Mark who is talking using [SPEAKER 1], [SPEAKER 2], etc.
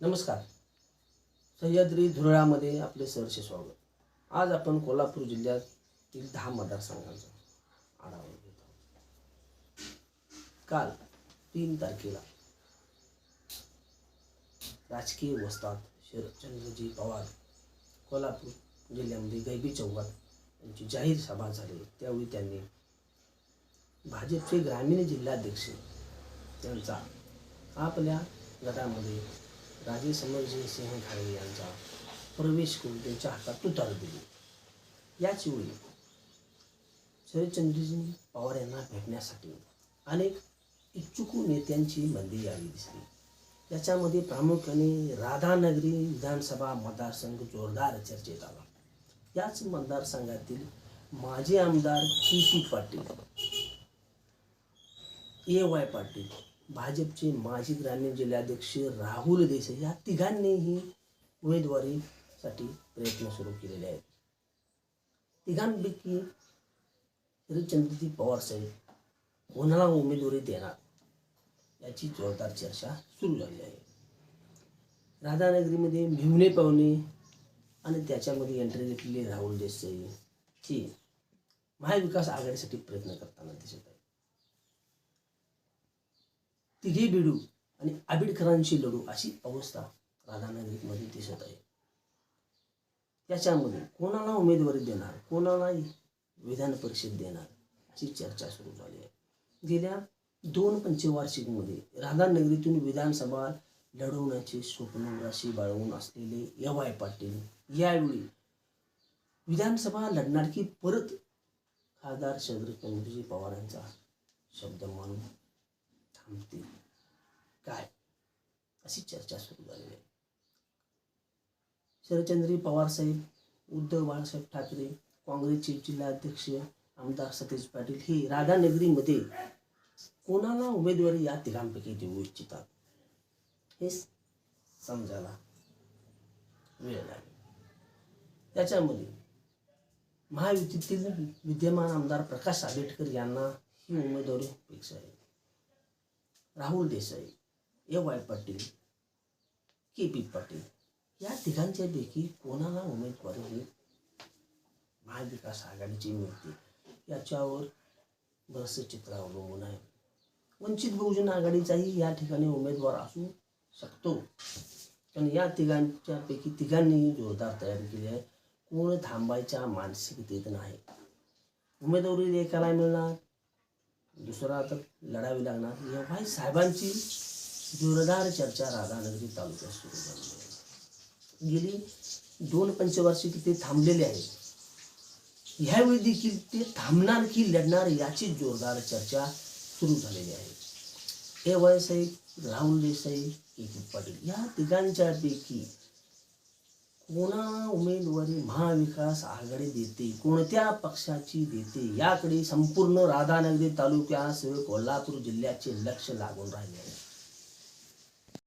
[SPEAKER 1] नमस्कार. सह्याद्री धुरळामध्ये आपले सहर्ष स्वागत. आज आपण कोल्हापूर जिल्ह्यातील दहा मतदारसंघांचा आढावा घेत आहोत. काल तीन तारखेला राजकीय वस्तात शरदचंद्रजी पवार कोल्हापूर जिल्ह्यामध्ये गैबी चौकात यांची जाहीर सभा झाली. त्यावेळी त्यांनी भाजपचे ग्रामीण जिल्हाध्यक्ष त्यांचा आपल्या गटामध्ये राजे समरजी सिंह घाडगे यांचा प्रवेश करून त्यांच्या हातात तुतार दिली. याच वेळी शरदचंद्रजी पवार यांना भेटण्यासाठी अनेक इच्छुक नेत्यांची मंदी यावी दिसली. याच्यामध्ये प्रामुख्याने राधानगरी विधानसभा मतदारसंघ जोरदार चर्चेत आला. याच मतदारसंघातील माजी आमदार P C Patil A Y Patil भाजपचे माजी ग्रामीण जिल्हाध्यक्ष राहुल देसाई या तिघांनीही उमेदवारीसाठी प्रयत्न सुरू केलेले आहेत. तिघांपैकी शरदचंद्रजी पवार साहेब कोणाला उमेदवारी देणार याची जोरदार चर्चा सुरू झाली आहे. राधानगरीमध्ये भिवणे पाहुणे आणि त्याच्यामध्ये एंट्री घेतलेली राहुल देसाई ही महाविकास आघाडीसाठी प्रयत्न करताना दिसत आहे तिघे बिडू आणि आबिडकरांशी लढू अशी अवस्था राधानगरीमध्ये दिसत आहे. त्याच्यामध्ये कोणाला उमेदवारी देणार कोणाला विधान परिषद देणार अशी चर्चा सुरू झाली आहे. गेल्या दोन पंचवार्षिकमध्ये राधानगरीतून विधानसभा लढवण्याचे स्वप्न राशी बाळवून असलेले यवाय पाटील यावेळी विधानसभा लढणार की परत खासदार पवार पवारांचा शब्द मानून थांबतील काय? अशी चर्चा सुरू झालेली आहे. शरदचंद्री पवार साहेब उद्धव बाळासाहेब ठाकरे काँग्रेसचे जिल्हाध्यक्ष आमदार सतीश पाटील हे राधानगरीमध्ये कोणाला उमेदवारी या तिघांपैकी देऊ इच्छितात? हे समजायला वेळ लागेल. त्याच्यामध्ये महायुतीतील विद्यमान आमदार प्रकाश आंबेडकर यांना ही उमेदवारी अपेक्षा आहे. Rahul Desai A Y Patil K P Patil या तिघांच्यापैकी कोणाला उमेदवारी ही महाविकास आघाडीची मिळते? याच्यावर बरंचसं चित्र अवलंबून आहे. वंचित बहुजन आघाडीचाही या ठिकाणी उमेदवार असू शकतो. पण या तिघांच्यापैकी तिघांनीही जोरदार तयारी केली आहे. कोण थांबायच्या मानसिकतेत नाही. उमेदवारी एकाला मिळणार दुसरा आता लढावी लागणार. एव्हा साहेबांची जोरदार चर्चा राधानगरी तालुक्यात सुरू झाली गेली दोन पंचवार्षिक ते थांबलेले आहेत. ह्यावेळी देखील ते थांबणार की लढणार याची जोरदार चर्चा सुरू झालेली आहे. A Y Saheb Rahul Desai K Patil या तिघांच्यापैकी कोणा उमेदवारी महाविकास आघाडी देते कोणत्या पक्षाची देते याकडे संपूर्ण राधानगरी तालुक्यासह कोल्हापूर जिल्ह्याचे लक्ष लागून राहिले. आहे